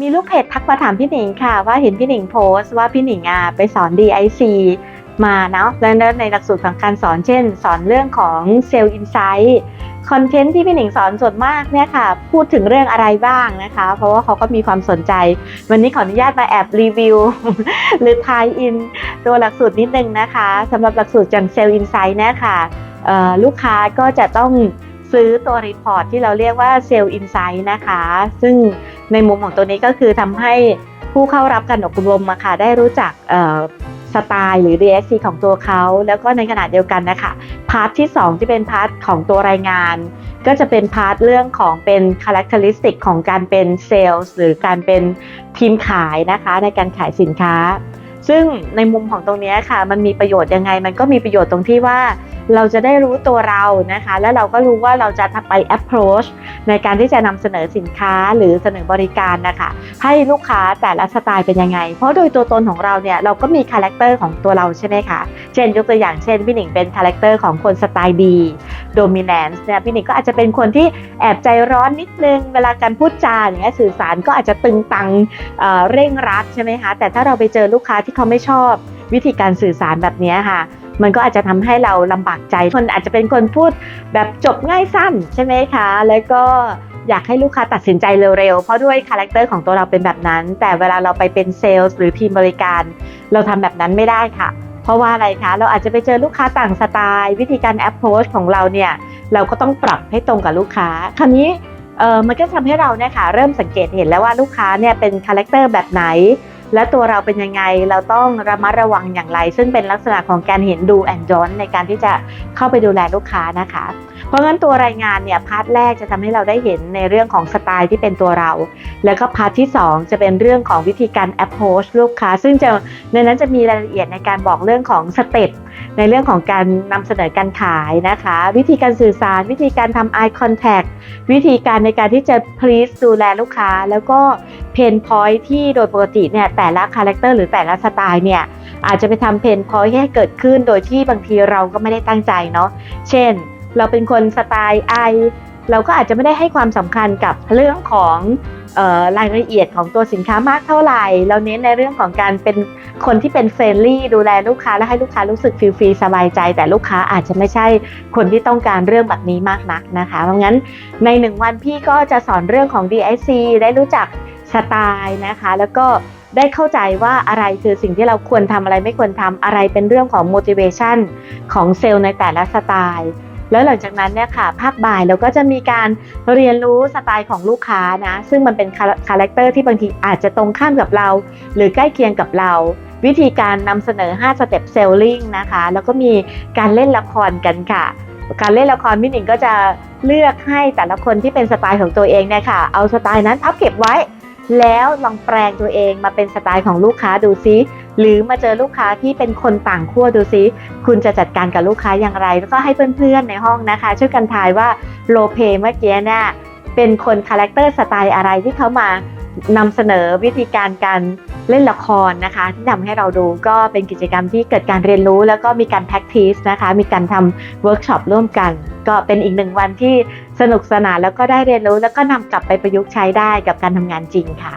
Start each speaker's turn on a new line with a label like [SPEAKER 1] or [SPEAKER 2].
[SPEAKER 1] มีลูกเพจทักมาถามพี่หนิงค่ะ ว่าเห็นพี่หนิงโพสต์ว่าพี่หนิงอะไปสอน DIC มาเนาะแล้วในหลักสูตรของการสอนเช่น สอนเรื่องของเซลล์อินไซต์คอนเทนต์ที่พี่หนิงสอนส่วนมากเนี่ยค่ะ พูดถึงเรื่องอะไรบ้างนะคะ เพราะว่าเขาก็มีความสนใจ วันนี้ขออนุญาตมาแอบรีวิว หรือทายอิน ตัวหลักสูตรนิดนึงนะคะสำหรับหลักสูตรจังเซลล์อินไซต์เนี่ยค่ะลูกค้าก็จะต้อง ซื้อตัวรีพอร์ตที่เราเรียกว่าเซลล์อินไซต์นะคะ ซึ่งในมุมของตัวนี้ก็คือทำให้ผู้เข้ารับการอบรมมาค่ะได้รู้จักสไตล์หรือ DSC ของตัวเขา แล้วก็ในขณะเดียวกันนะคะพาร์ทที่ 2 ที่เป็นพาร์ทของตัวรายงาน ก็จะเป็นพาร์ทเรื่องของเป็น characteristic ของการเป็นเซลล์หรือการเป็นทีมขายนะคะในการขายสินค้า ซึ่งในมุมของตรงนี้ค่ะ มันมีประโยชน์ยังไง มันก็มีประโยชน์ตรงที่ว่า เราจะได้รู้ตัวเรานะคะ แล้วเราก็รู้ว่าเราจะไป approach ในการที่จะนำเสนอสินค้าหรือเสนอบริการนะคะให้ลูกค้าแต่ละสไตล์เป็นยังไง เพราะโดยตัวตนของเราเนี่ยเราก็มีคาแรคเตอร์ของตัวเราใช่ไหมคะเช่นยกตัวอย่างเช่นพี่หนิงเป็นคาแรคเตอร์ของคนสไตล์ดี dominance เนี่ยพี่หนิงก็อาจจะเป็นคนที่แอบใจร้อนนิดนึงเวลาการพูดจาอย่างเงี้ยสื่อสารก็อาจจะตึงตังเเร่งรัดใช่ไหมคะแต่ถ้าเราไปเจอลูกค้าที่เขาไม่ชอบวิธีการสื่อสารแบบนี้ค่ะ มันก็อาจจะทำให้เราลำบากใจคนอาจจะเป็นคนพูดแบบจบง่ายสั้นใช่ไหมคะ แล้วก็อยากให้ลูกค้าตัดสินใจเร็วๆ เพราะด้วยคาแรคเตอร์ของตัวเราเป็นแบบนั้น แต่เวลาเราไปเป็นเซลล์หรือทีมบริการ เราทำแบบนั้นไม่ได้ค่ะ เพราะว่าอะไรคะ เราอาจจะไปเจอลูกค้าต่างสไตล์ วิธีการ approach ของเราเนี่ย เราก็ต้องปรับให้ตรงกับลูกค้า คราวนี้เออมันก็ทำให้เราเนี่ยค่ะเริ่มสังเกตเห็นแล้วว่าลูกค้าเนี่ยเป็นคาแรคเตอร์แบบไหน และตัวเราเป็นยังไงเราต้องระมัดระวังอย่างไร ซึ่งเป็นลักษณะของการเห็นดูแอนดอนในการที่จะเข้าไปดูแลลูกค้านะคะ เพราะงั้นตัวรายงานเนี่ยพาร์ทแรกจะทำให้เราได้เห็นในเรื่องของสไตล์ที่เป็นตัวเรา แล้วก็พาร์ทที่ 2 จะเป็นเรื่องของวิธีการ approach ลูกค้า ซึ่งจะในนั้นจะมีรายละเอียดในการบอกเรื่องของสเต็ปในเรื่องของการนำเสนอการขายนะคะ วิธีการสื่อสาร วิธีการทำ eye contact วิธีการในการที่จะ please ดูแลลูกค้า แล้วก็ pain point ที่โดยปกติเนี่ยแต่ละคาแรคเตอร์หรือแต่ละสไตล์เนี่ยอาจจะไปทำ pain point ให้เกิดขึ้นโดยที่บางทีเราก็ไม่ได้ตั้งใจเนาะเช่น เราเป็นคนสไตล์ไอเราก็อาจจะไม่ได้ให้ความสำคัญกับเรื่องของรายละเอียดของตัวสินค้ามากเท่าไหร่ เราเน้นในเรื่องของการเป็นคนที่เป็นเฟรนลี่ดูแลลูกค้าและให้ลูกค้ารู้สึกฟรีฟรีสบายใจ แต่ลูกค้าอาจจะไม่ใช่คนที่ต้องการเรื่องแบบนี้มากนักนะคะ เพราะงั้นในหนึ่งวันพี่ก็จะสอนเรื่องของ DIC ได้รู้จัก สไตล์นะคะ แล้วก็ได้เข้าใจว่าอะไรคือสิ่งที่เราควรทำอะไรไม่ควรทำอะไรเป็นเรื่องของ motivation ของเซลล์ในแต่ละสไตล์แล้วหลังจากนั้นเนี่ยค่ะ ภาคบ่ายเราก็จะมีการเรียนรู้สไตล์ของลูกค้านะ ซึ่งมันเป็นคาแรคเตอร์ที่บางทีอาจจะตรงข้ามกับเรา หรือใกล้เคียงกับเรา วิธีการนำเสนอ 5 สเต็ปเซลลิงนะคะ แล้วก็มีการเล่นละครกันค่ะ การเล่นละครพี่หนิงก็จะเลือกให้แต่ละคนที่เป็นสไตล์ของตัวเองเนี่ยค่ะ เอาสไตล์นั้นพับเก็บไว้ แล้วลองแปลงตัวเองมาเป็นสไตล์ของลูกค้าดูซิหรือมาเจอลูกค้าที่เป็นคนต่างขั้วดูซิคุณจะจัดการกับลูกค้าอย่างไร แล้วก็ให้เพื่อนๆในห้องนะคะ ช่วยกันทายว่าโลเพเมื่อกี้เนี่ยเป็นคนคาแรคเตอร์สไตล์อะไรที่เขามานำเสนอวิธีการการเล่นละครนะคะ ที่ทำให้เราดูก็เป็นกิจกรรมที่เกิดการเรียนรู้ แล้วก็มีการ practice นะคะ มีการทำเวิร์กช็อปร่วมกัน ก็เป็นอีกหนึ่งวันที่ สนุกสนานแล้วก็ได้เรียนรู้แล้วก็นำกลับไปประยุกต์ใช้ได้กับการทำงานจริงค่ะ